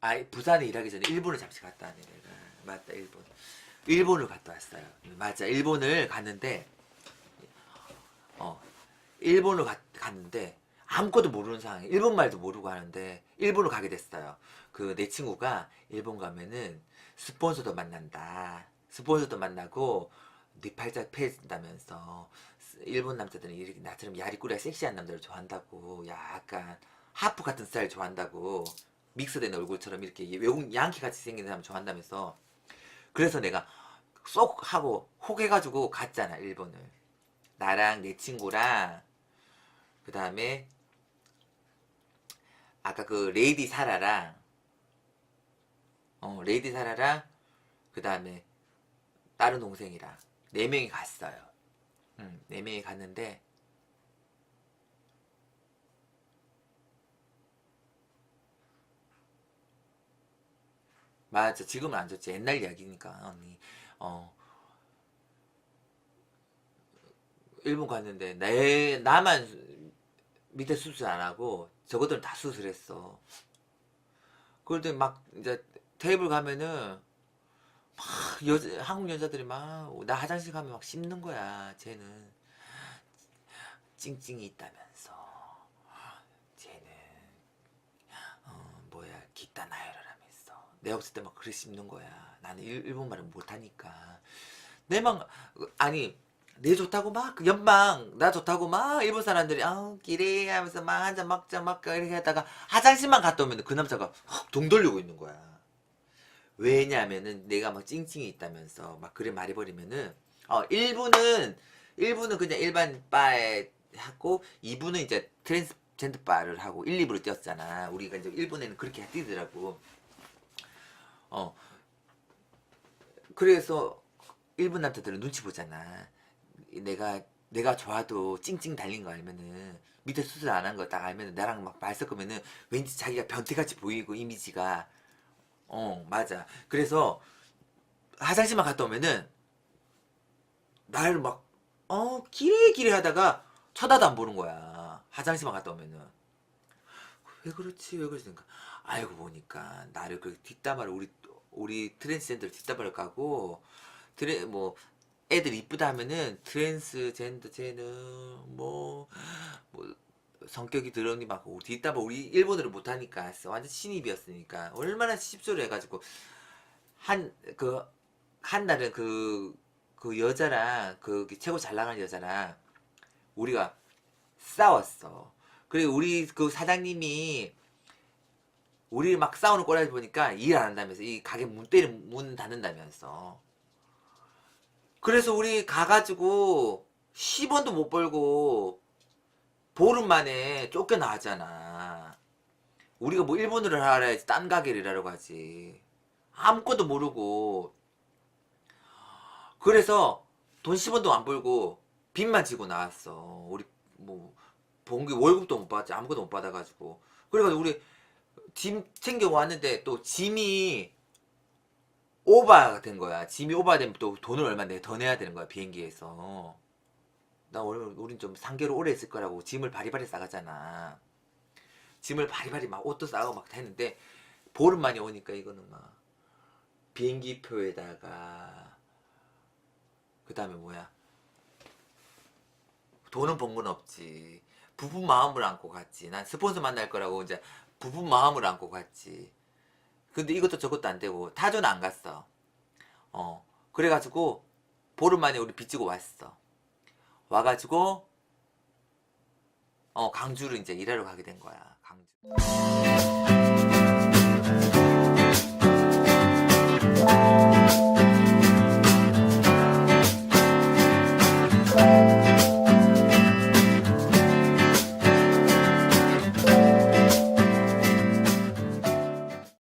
아 부산에 일하기 전에 일본을 잠시 갔다 왔네 내가. 맞다 일본. 일본을 갔다 왔어요. 맞아 일본을 갔는데 어 일본을 갔, 갔는데 아무것도 모르는 상황에 일본 말도 모르고 하는데 일본을 가게 됐어요. 그 내 친구가 일본 가면은 스폰서도 만난다. 스폰서도 만나고 네 팔자 패진다면서 일본 남자들은 이렇게 나처럼 야리꾸리가 섹시한 남자를 좋아한다고 약간 하프 같은 스타일 좋아한다고 믹스된 얼굴처럼 이렇게 외국 양키 같이 생긴 사람 좋아한다면서. 그래서 내가 쏙 하고 혹해가지고 갔잖아 일본을. 나랑 내 친구랑. 그 다음에 아까 그 레이디 사라랑. 어 레이디 사라랑 그 다음에 다른 동생이랑 네 명이 갔어요. 음, 네 명이 갔는데 맞아 지금은 안 좋지 옛날 이야기니까 언니 어 일본 갔는데 내 나만 밑에 수술 안 하고 저것들은 다 수술했어 그럴 막 이제 테이블 가면은 막 여자 한국 여자들이 막 나 화장실 가면 막 씹는 거야 쟤는 찡찡이 있다면서 쟤는 어 뭐야 기타 나열하라면서 내가 없을 때막 그래 씹는 거야. 나는 일, 일본 말을 못하니까. 내막 아니 내 좋다고 막그 연방 나 좋다고 막 일본 사람들이 아우 기래 하면서 막 한잔 먹자 먹자 이렇게 하다가 화장실만 갔다 오면 그 남자가 헉, 동 돌리고 있는 거야. 왜냐면은 내가 막 찡찡이 있다면서 막 그래 말해버리면은 어 1부는 1부는 그냥 일반 바에 하고 2부는 이제 트랜스젠더 바를 하고 1, 2부로 뛰었잖아. 우리가 이제 일본에는 그렇게 뛰더라고 어. 그래서 일본 남자들은 눈치 보잖아. 내가 내가 좋아도 찡찡 달린 거 알면은 밑에 수술 안 한 거 딱 알면은 나랑 막 말 섞으면은 왠지 자기가 변태같이 보이고 이미지가. 어 맞아. 그래서 화장실만 갔다 오면은 나를 막어 기레 기레 하다가 쳐다도 안 보는 거야. 화장실만 갔다 오면은. 왜 그렇지? 왜 그러니까 알고 보니까 나를 그 뒷담화를 우리 우리 트랜스젠더 뒷담화를 까고 트레 뭐 애들 이쁘다 하면은 트랜스젠더 쟤는 뭐, 뭐 성격이 더러니 막 우리 뒷담화 우리 일본어를 못하니까 완전 신입이었으니까 얼마나 씹소리 해가지고 한 그 한 날은 그 그 여자랑 그 최고 잘 나가는 여자랑 우리가 싸웠어. 그리고 우리 그 사장님이 우리 막 싸우는 꼴을 보니까 일 안 한다면서 이 가게 문 때리는 문 닫는다면서. 그래서 우리 가가지고 10원도 못 벌고 보름 만에 쫓겨나잖아. 우리가 뭐 일본어를 알아야지 딴 가게를 하려고 하지. 아무것도 모르고. 그래서 돈 10원도 안 벌고 빚만 지고 나왔어. 우리 뭐 본게 월급도 못 받지 아무것도 못 받아가지고. 그래가지고 우리 짐 챙겨 왔는데 또 짐이 오버가 된 거야. 짐이 오버되면 또 돈을 얼마 내 더 내야 되는 거야 비행기에서. 나 오늘 우린 좀 상계로 오래 있을 거라고 짐을 바리바리 싸가잖아. 짐을 바리바리 막 옷도 싸고 막 했는데 보름 만에 오니까 이거는 막 비행기 표에다가 그 다음에 뭐야 돈은 번건 없지 부부 마음을 안고 갔지. 난 스폰서 만날 거라고 이제 부부 마음을 안고 갔지. 근데 이것도 저것도 안 되고 타조는 안 갔어. 어 그래가지고 보름 만에 우리 빚지고 왔어. 와가지고 어 강주로 이제 일하러 가게 된 거야. 강주